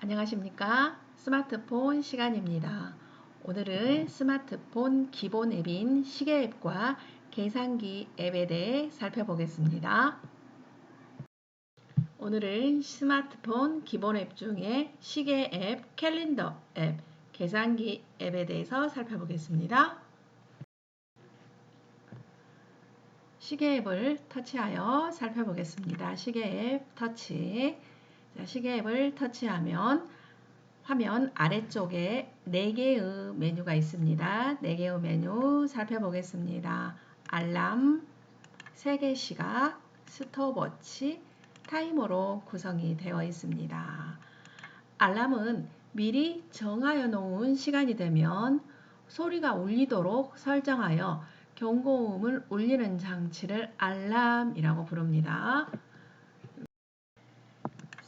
안녕하십니까? 스마트폰 시간입니다. 오늘은 스마트폰 기본 앱인 시계 앱과 계산기 앱에 대해 살펴보겠습니다. 오늘은 스마트폰 기본 앱 중에 시계 앱, 캘린더 앱, 계산기 앱에 대해서 살펴보겠습니다. 시계 앱을 터치하여 살펴보겠습니다. 시계 앱 터치. 자, 시계 앱을 터치하면 화면 아래쪽에 4개의 메뉴가 있습니다. 4개의 메뉴 살펴보겠습니다. 알람, 세계 시각, 스톱워치, 타이머로 구성이 되어 있습니다. 알람은 미리 정하여 놓은 시간이 되면 소리가 울리도록 설정하여 경고음을 울리는 장치를 알람이라고 부릅니다.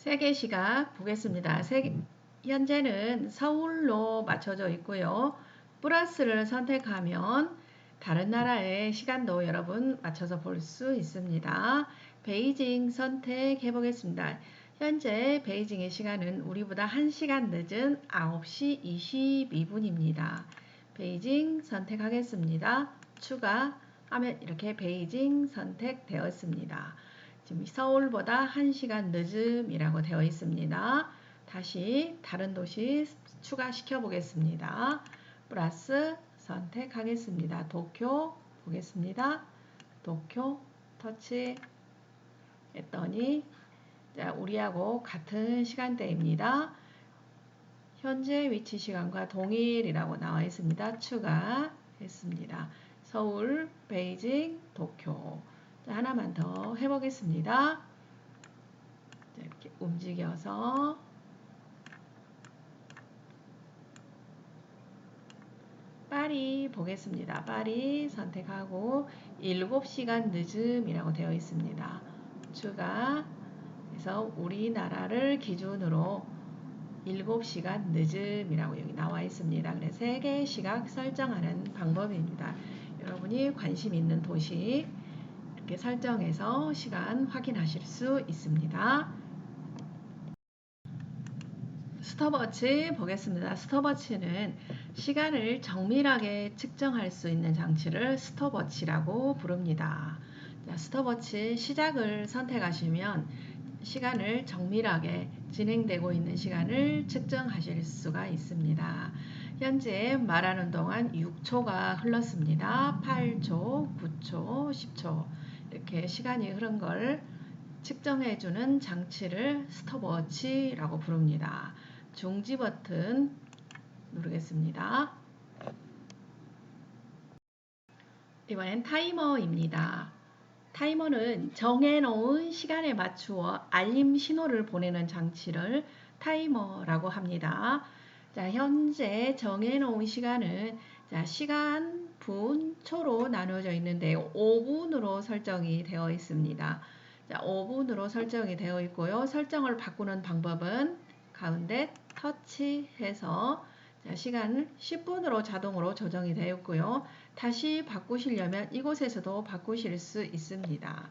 세계 시각 보겠습니다. 세계, 현재는 서울로 맞춰져 있고요. 플러스를 선택하면 다른 나라의 시간도 여러분 맞춰서 볼 수 있습니다. 베이징 선택해 보겠습니다. 현재 베이징의 시간은 우리보다 1시간 늦은 9시 22분입니다. 베이징 선택하겠습니다. 추가하면 이렇게 베이징 선택되었습니다. 지금 서울보다 1시간 늦음이라고 되어 있습니다. 다시 다른 도시 추가시켜 보겠습니다. 플러스 선택하겠습니다. 도쿄 보겠습니다. 도쿄 터치 했더니 자, 우리하고 같은 시간대입니다. 현재 위치 시간과 동일이라고 나와 있습니다. 추가했습니다. 서울, 베이징, 도쿄 하나만 더 해보겠습니다. 이렇게 움직여서 파리 보겠습니다. 파리 선택하고 7시간 늦음이라고 되어 있습니다. 추가 그래서 우리나라를 기준으로 7시간 늦음이라고 여기 나와 있습니다. 그래서 세계 시각 설정하는 방법입니다. 여러분이 관심 있는 도시 이렇게 설정해서 시간 확인하실 수 있습니다. 스톱워치 보겠습니다. 스톱워치는 시간을 정밀하게 측정할 수 있는 장치를 스톱워치라고 부릅니다. 자, 스톱워치 시작을 선택하시면 시간을 정밀하게 진행되고 있는 시간을 측정하실 수가 있습니다. 현재 말하는 동안 6초가 흘렀습니다. 8초, 9초, 10초 이렇게 시간이 흐른 걸 측정해 주는 장치를 스톱워치라고 부릅니다. 중지 버튼 누르겠습니다. 이번엔 타이머입니다. 타이머는 정해놓은 시간에 맞추어 알림 신호를 보내는 장치를 타이머라고 합니다. 자, 현재 정해놓은 시간은 자, 시간, 분, 초로 나누어져 있는데 5분으로 설정이 되어 있습니다. 자, 5분으로 설정이 되어 있고요. 설정을 바꾸는 방법은 가운데 터치해서 자, 시간을 10분으로 자동으로 조정이 되어 있고요. 다시 바꾸시려면 이곳에서도 바꾸실 수 있습니다.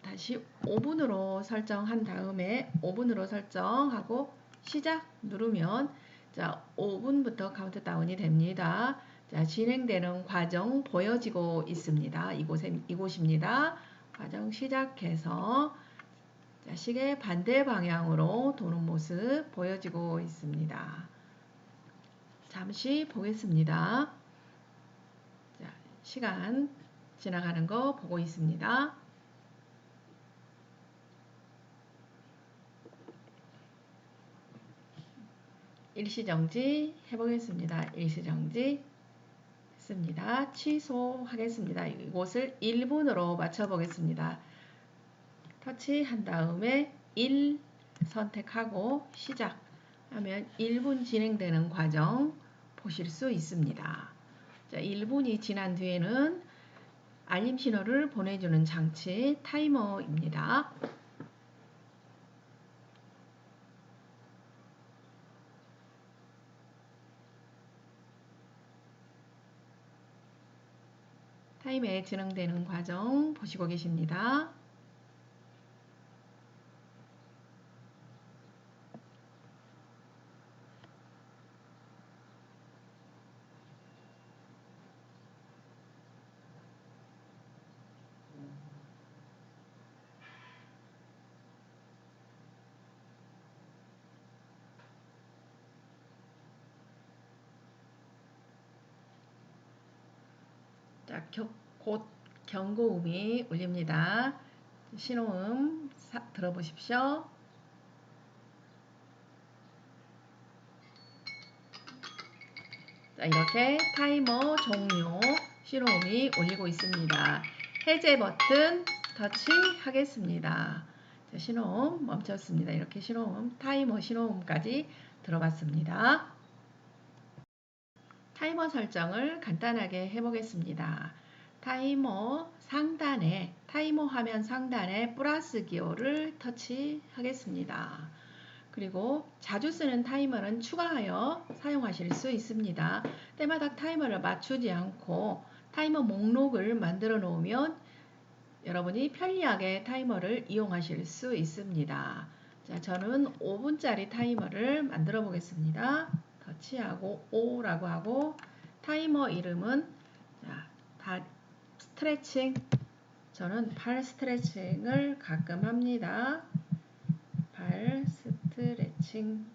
다시 5분으로 설정한 다음에 5분으로 설정하고 시작 누르면 자 5분부터 카운트다운이 됩니다. 자 진행되는 과정 보여지고 있습니다. 이곳에, 이곳입니다. 과정 시작해서 자, 시계 반대 방향으로 도는 모습 보여지고 있습니다. 잠시 보겠습니다. 자, 시간 지나가는 거 보고 있습니다. 일시정지 해보겠습니다. 일시정지 했습니다. 취소하겠습니다. 이곳을 1분으로 맞춰보겠습니다. 터치한 다음에 1 선택하고 시작하면 1분 진행되는 과정 보실 수 있습니다. 자, 1분이 지난 뒤에는 알림 신호를 보내주는 장치 타이머입니다. 타임에 진행되는 과정 보시고 계십니다. 자, 곧 경고음이 울립니다. 신호음 사- 들어보십시오. 자, 이렇게 타이머 종료 신호음이 울리고 있습니다. 해제 버튼 터치하겠습니다. 자, 신호음 멈췄습니다. 이렇게 신호음, 타이머 신호음까지 들어봤습니다. 타이머 설정을 간단하게 해보겠습니다. 타이머 상단에 타이머 화면 상단에 플러스 기호를 터치하겠습니다. 그리고 자주 쓰는 타이머는 추가하여 사용하실 수 있습니다. 때마다 타이머를 맞추지 않고 타이머 목록을 만들어 놓으면 여러분이 편리하게 타이머를 이용하실 수 있습니다. 자, 저는 5분짜리 타이머를 만들어 보겠습니다. 터치하고 5라고 하고 타이머 이름은 자, 다 스트레칭 저는 발 스트레칭을 가끔 합니다. 발 스트레칭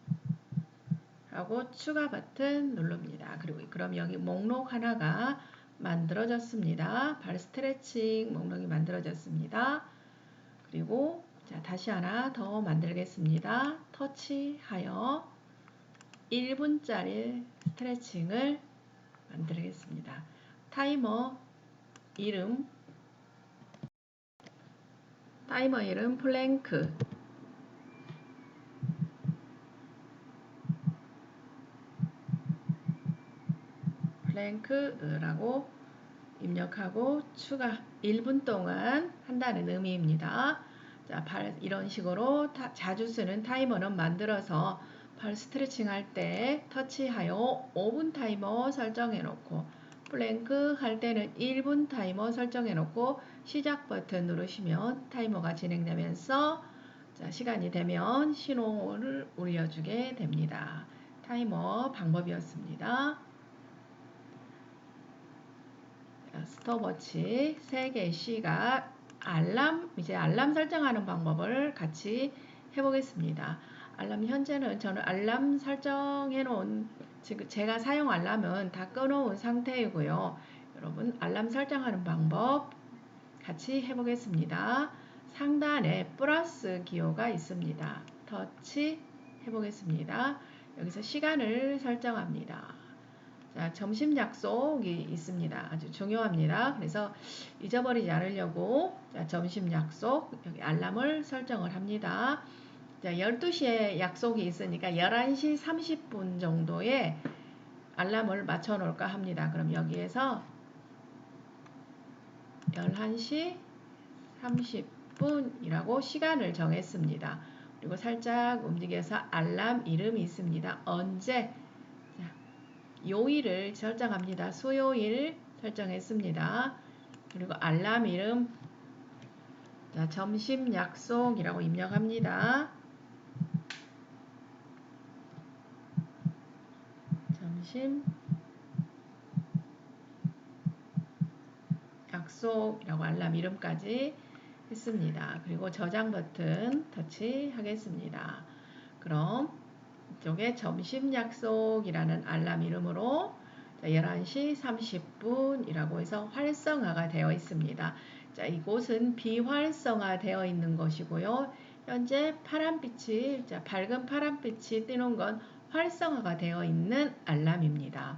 하고 추가 버튼 누릅니다. 그리고 그럼 여기 목록 하나가 만들어졌습니다. 발 스트레칭 목록이 만들어졌습니다. 그리고 자, 다시 하나 더 만들겠습니다. 터치하여 1분짜리 스트레칭을 만들겠습니다. 타이머 이름 타이머 이름 플랭크 플랭크라고 입력하고 추가 1분 동안 한다는 의미입니다. 자, 발 이런 식으로 타, 자주 쓰는 타이머는 만들어서 발 스트레칭 할 때 터치하여 5분 타이머 설정해 놓고 플랭크 할 때는 1분 타이머 설정해 놓고 시작 버튼 누르시면 타이머가 진행되면서 자, 시간이 되면 신호를 울려주게 됩니다. 타이머 방법이었습니다. 스톱워치 3개 시각 알람 이제 알람 설정하는 방법을 같이 해보겠습니다. 알람 현재는 저는 알람 설정해 놓은 지금 제가 사용 알람은 다 꺼놓은 상태이고요. 여러분 알람 설정하는 방법 같이 해보겠습니다. 상단에 플러스 기호가 있습니다. 터치 해보겠습니다. 여기서 시간을 설정합니다. 자, 점심 약속이 있습니다. 아주 중요합니다. 그래서 잊어버리지 않으려고 자, 점심 약속 여기 알람을 설정을 합니다. 자, 12시에 약속이 있으니까 11시 30분 정도에 알람을 맞춰 놓을까 합니다. 그럼 여기에서 11시 30분이라고 시간을 정했습니다. 그리고 살짝 움직여서 알람 이름이 있습니다. 언제 요일을 설정합니다. 수요일 설정했습니다. 그리고 알람 이름 자, 점심 약속이라고 입력합니다. 점심 약속이라고 알람 이름까지 했습니다. 그리고 저장 버튼 터치하겠습니다. 그럼 이쪽에 점심 약속이라는 알람 이름으로 11시 30분이라고 해서 활성화가 되어 있습니다. 자, 이곳은 비활성화 되어 있는 것이고요. 현재 파란빛이, 자, 밝은 파란빛이 뜨는 건 활성화가 되어 있는 알람입니다.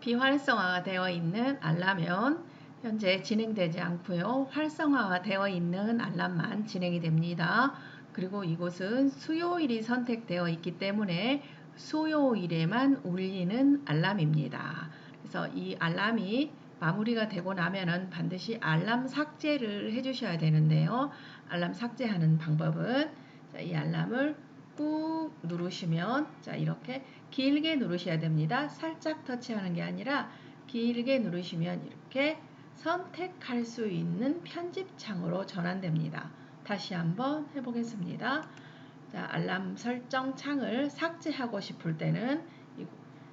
비활성화가 되어 있는 알람은 현재 진행되지 않고요. 활성화가 되어 있는 알람만 진행이 됩니다. 그리고 이곳은 수요일이 선택되어 있기 때문에 수요일에만 울리는 알람입니다. 그래서 이 알람이 마무리가 되고 나면은 반드시 알람 삭제를 해주셔야 되는데요. 알람 삭제하는 방법은 자, 이 알람을 꾹 누르시면 자 이렇게 길게 누르셔야 됩니다. 살짝 터치하는 게 아니라 길게 누르시면 이렇게 선택할 수 있는 편집창으로 전환됩니다. 다시 한번 해보겠습니다. 자, 알람 설정 창을 삭제하고 싶을 때는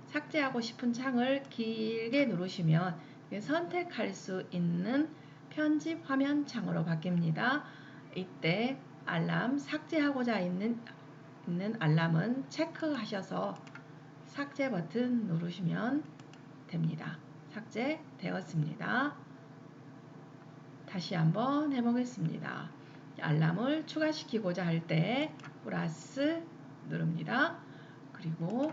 삭제하고 싶은 창을 길게 누르시면 선택할 수 있는 편집 화면 창으로 바뀝니다. 이때 알람 삭제하고자 있는, 있는 알람은 체크하셔서 삭제 버튼 누르시면 됩니다. 삭제되었습니다. 다시 한번 해보겠습니다. 알람을 추가시키고자 할 때 플러스 누릅니다. 그리고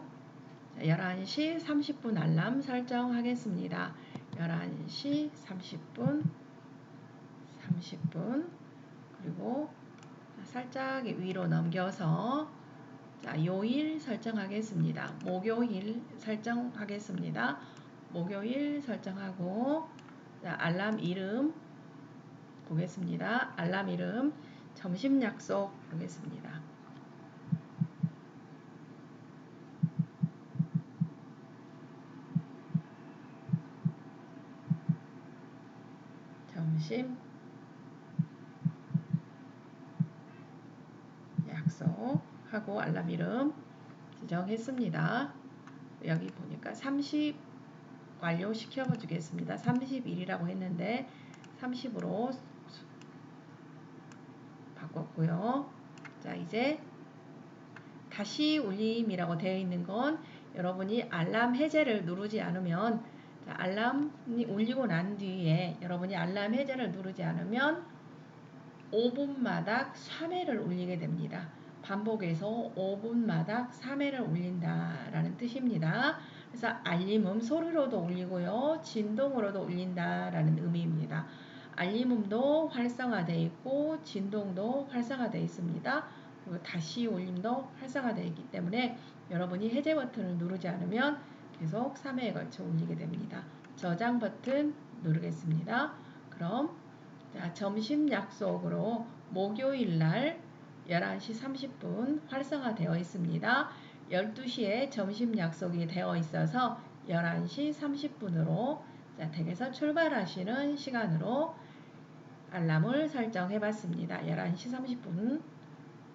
11시 30분 알람 설정하겠습니다. 11시 30분 30분 그리고 살짝 위로 넘겨서 자, 요일 설정하겠습니다. 목요일 설정하겠습니다. 목요일 설정하고 자, 알람 이름 보겠습니다. 알람 이름 점심 약속 보겠습니다. 점심 약속하고 알람 이름 지정했습니다. 여기 보니까 30 완료시켜 주겠습니다. 30일이라고 했는데 30으로 바꿨고요. 자, 이제 다시 울림이라고 되어 있는 건 여러분이 알람 해제를 누르지 않으면 자, 알람이 울리고 난 뒤에 여러분이 알람 해제를 누르지 않으면 5분마다 3회를 울리게 됩니다. 반복해서 5분마다 3회를 울린다라는 뜻입니다. 그래서 알림음 소리로도 울리고요. 진동으로도 울린다라는 의미입니다. 알림음도 활성화되어 있고 진동도 활성화되어 있습니다. 그리고 다시 울림도 활성화되어 있기 때문에 여러분이 해제 버튼을 누르지 않으면 계속 3회에 걸쳐 울리게 됩니다. 저장 버튼 누르겠습니다. 그럼 자, 점심 약속으로 목요일 날 11시 30분 활성화되어 있습니다. 12시에 점심 약속이 되어 있어서 11시 30분으로 자, 댁에서 출발하시는 시간으로 알람을 설정해 봤습니다. 11시 30분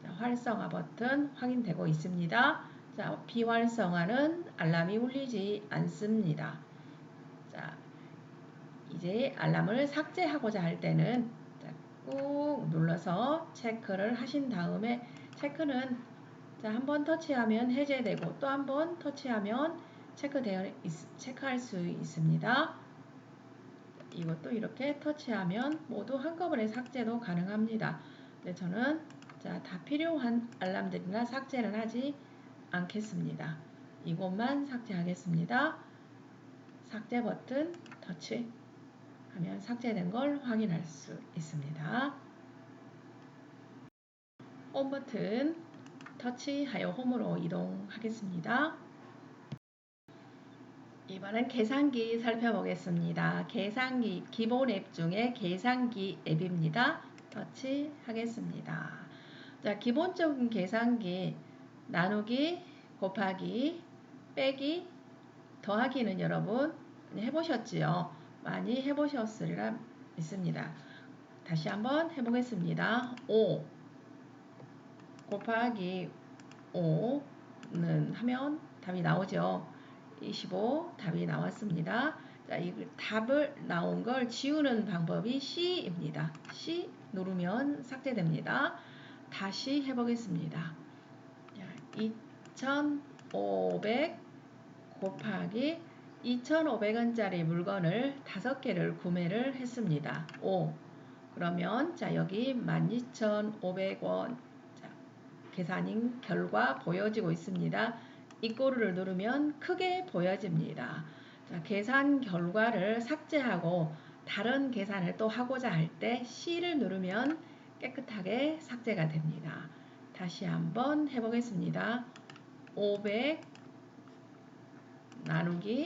자, 활성화 버튼 확인되고 있습니다. 자, 비활성화는 알람이 울리지 않습니다. 자, 이제 알람을 삭제하고자 할 때는 꾹 눌러서 체크를 하신 다음에 체크는 한 번 터치하면 해제되고 또 한 번 터치하면 체크되어 있, 체크할 수 있습니다. 이것도 이렇게 터치하면 모두 한꺼번에 삭제도 가능합니다. 근데 저는 자, 다 필요한 알람들이나 삭제는 하지 않겠습니다. 이것만 삭제하겠습니다. 삭제 버튼 터치 하면 삭제된 걸 확인할 수 있습니다. 홈 버튼 터치하여 홈으로 이동하겠습니다. 이번엔 계산기 살펴보겠습니다. 계산기 기본 앱 중에 계산기 앱입니다. 터치하겠습니다. 자, 기본적인 계산기 나누기, 곱하기, 빼기, 더하기는 여러분 해보셨지요? 많이 해보셨으리라 믿습니다. 다시 한번 해보겠습니다. 5 곱하기 5는 하면 답이 나오죠. 25 답이 나왔습니다. 자, 이 답을 나온 걸 지우는 방법이 C입니다. C 누르면 삭제됩니다. 다시 해보겠습니다. 2,500 곱하기 2,500원짜리 물건을 5개를 구매를 했습니다. 5. 그러면 자 여기 12,500원 계산인 결과 보여지고 있습니다. 이 꼬리를 누르면 크게 보여집니다. 자, 계산 결과를 삭제하고 다른 계산을 또 하고자 할 때 C를 누르면 깨끗하게 삭제가 됩니다. 다시 한번 해보겠습니다. 500 나누기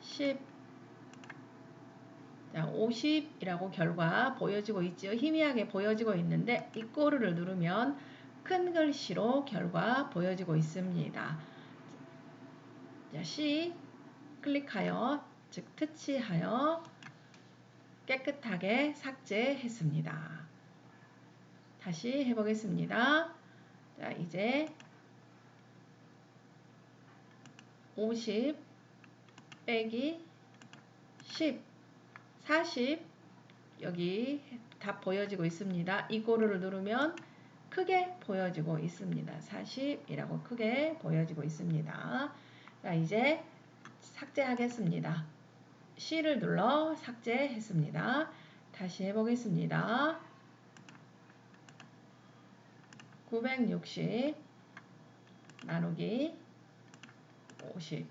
10 자, 50이라고 결과 보여지고 있죠. 희미하게 보여지고 있는데 이 꼬르를 누르면 큰 글씨로 결과 보여지고 있습니다. 자, C 클릭하여 즉 터치하여 깨끗하게 삭제했습니다. 다시 해보겠습니다. 자, 이제 50 빼기 10 40 여기 답 보여지고 있습니다. 이 고르를 누르면 크게 보여지고 있습니다. 40이라고 크게 보여지고 있습니다. 자, 이제 삭제하겠습니다. C를 눌러 삭제했습니다. 다시 해보겠습니다. 960 나누기 50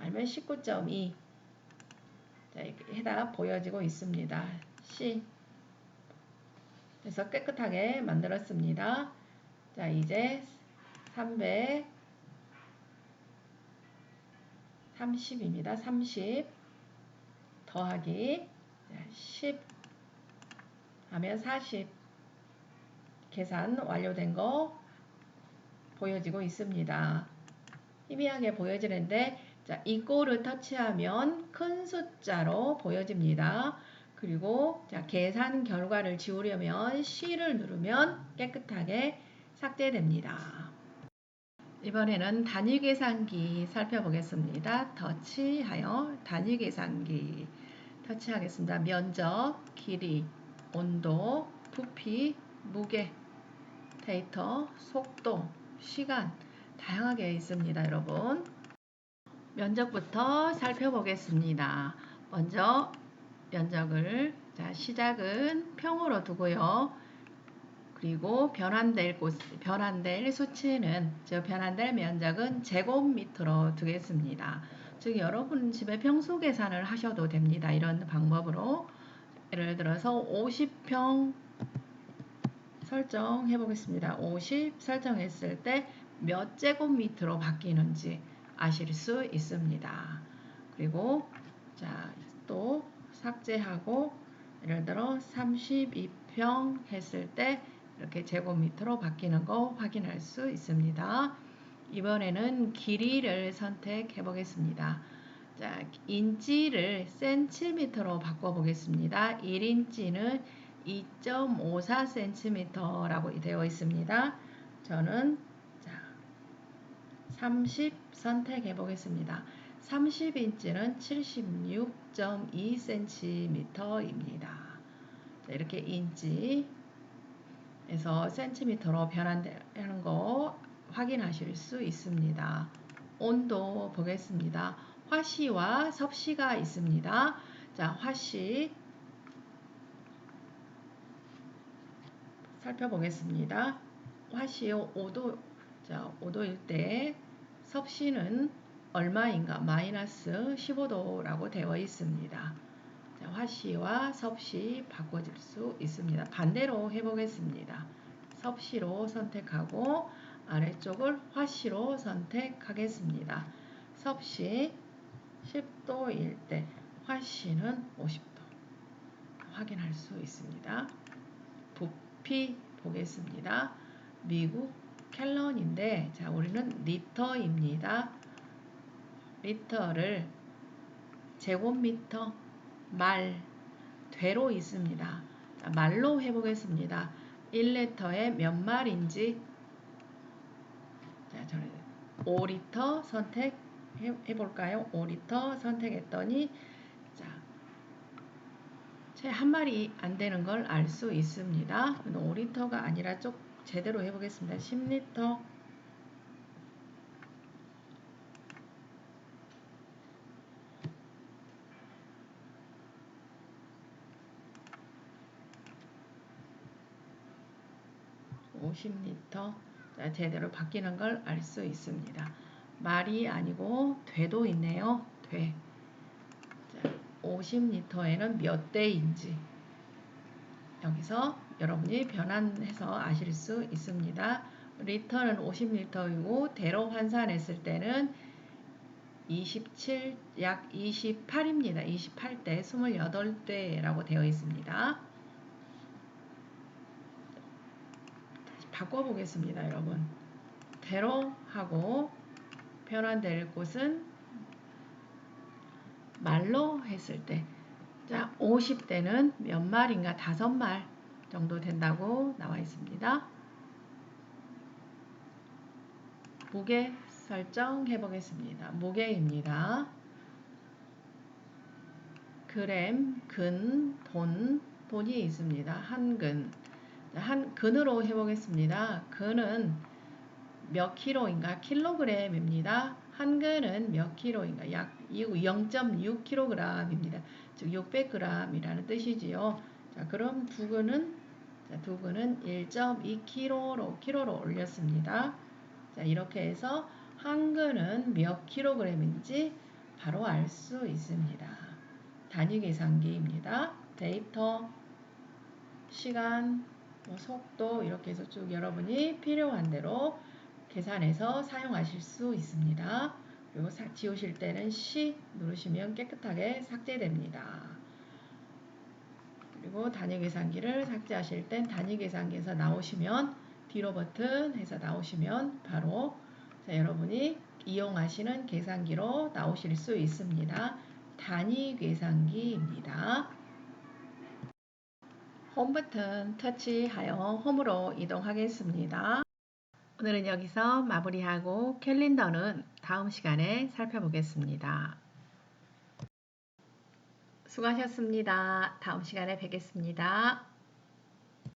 알면 19.2 자, 해다 보여지고 있습니다. C 그래서 깨끗하게 만들었습니다. 자, 이제 300 30입니다. 30 더하기 10 하면 40 계산 완료된 거 보여지고 있습니다. 희미하게 보여지는데 자, 이꼴을 터치하면 큰 숫자로 보여집니다. 그리고 자, 계산 결과를 지우려면 C를 누르면 깨끗하게 삭제됩니다. 이번에는 단위 계산기 살펴보겠습니다. 터치하여 단위 계산기 터치하겠습니다. 면적, 길이, 온도, 부피, 무게, 데이터, 속도, 시간 다양하게 있습니다. 여러분 면적부터 살펴보겠습니다. 먼저 면적을 자, 시작은 평으로 두고요. 그리고 변환될 곳, 변환될 수치는 즉 변환될 면적은 제곱미터로 두겠습니다. 즉 여러분 집에 평수 계산을 하셔도 됩니다. 이런 방법으로 예를 들어서 50평 설정해 보겠습니다. 50 설정했을 때 몇 제곱미터로 바뀌는지 아실 수 있습니다. 그리고 자, 또 삭제하고 예를 들어 32평 했을 때 이렇게 제곱미터로 바뀌는 거 확인할 수 있습니다. 이번에는 길이를 선택해 보겠습니다. 자, 인치를 센티미터로 바꿔 보겠습니다. 1인치는 2.54cm라고 되어 있습니다. 저는 자, 30 선택해 보겠습니다. 30인치는 76.2cm입니다. 이렇게 인치 에서 센티미터로 변환되는 거 확인하실 수 있습니다. 온도 보겠습니다. 화씨와 섭씨가 있습니다. 자, 화씨 살펴보겠습니다. 화씨 5도 자, 5도일 때 섭씨는 얼마인가? 마이너스 15도라고 되어 있습니다. 화씨와 섭씨 바꿔줄 수 있습니다. 반대로 해보겠습니다. 섭씨로 선택하고 아래쪽을 화씨로 선택하겠습니다. 섭씨 10도일 때 화씨는 50도 확인할 수 있습니다. 부피 보겠습니다. 미국 캘런인데 자 우리는 리터입니다. 리터를 제곱미터 말, 되로 있습니다. 말로 해보겠습니다. 1리터에 몇 말인지 자, 저는 5리터 선택해 볼까요? 5리터 선택했더니 자, 한 마리 안 되는 걸 알 수 있습니다. 5리터가 아니라 쪽 제대로 해보겠습니다. 10리터 50리터 제대로 바뀌는 걸 알 수 있습니다. 말이 아니고 되도 있네요. 돼. 50리터에는 몇 대인지 여기서 여러분이 변환해서 아실 수 있습니다. 리터는 50리터이고 대로 환산했을 때는 27, 약 28입니다. 28대, 28대라고 되어 있습니다. 바꿔보겠습니다, 여러분. 대로 하고 변환될 곳은 말로 했을 때, 자, 50대는 몇 말인가? 다섯 말 정도 된다고 나와 있습니다. 무게 설정해 보겠습니다. 무게입니다. 그램, 근, 돈, 돈이 있습니다. 한근. 한 근으로 해보겠습니다. 근은 몇 킬로인가? 킬로그램입니다. 한근은 몇 킬로인가? 약 0.6kg입니다. 즉 600g이라는 뜻이지요. 자, 그럼 두근은 자, 두근은 1.2kg로 kg로 올렸습니다. 자, 이렇게 해서 한 근은 몇 킬로그램인지 바로 알 수 있습니다. 단위 계산기입니다. 데이터, 시간, 뭐 속도 이렇게 해서 쭉 여러분이 필요한 대로 계산해서 사용하실 수 있습니다. 그리고 사, 지우실 때는 C 누르시면 깨끗하게 삭제됩니다. 그리고 단위 계산기를 삭제하실 땐 단위 계산기에서 나오시면 뒤로 버튼 해서 나오시면 바로 자, 여러분이 이용하시는 계산기로 나오실 수 있습니다. 단위 계산기입니다. 홈 버튼 터치하여 홈으로 이동하겠습니다. 오늘은 여기서 마무리하고 캘린더는 다음 시간에 살펴보겠습니다. 수고하셨습니다. 다음 시간에 뵙겠습니다.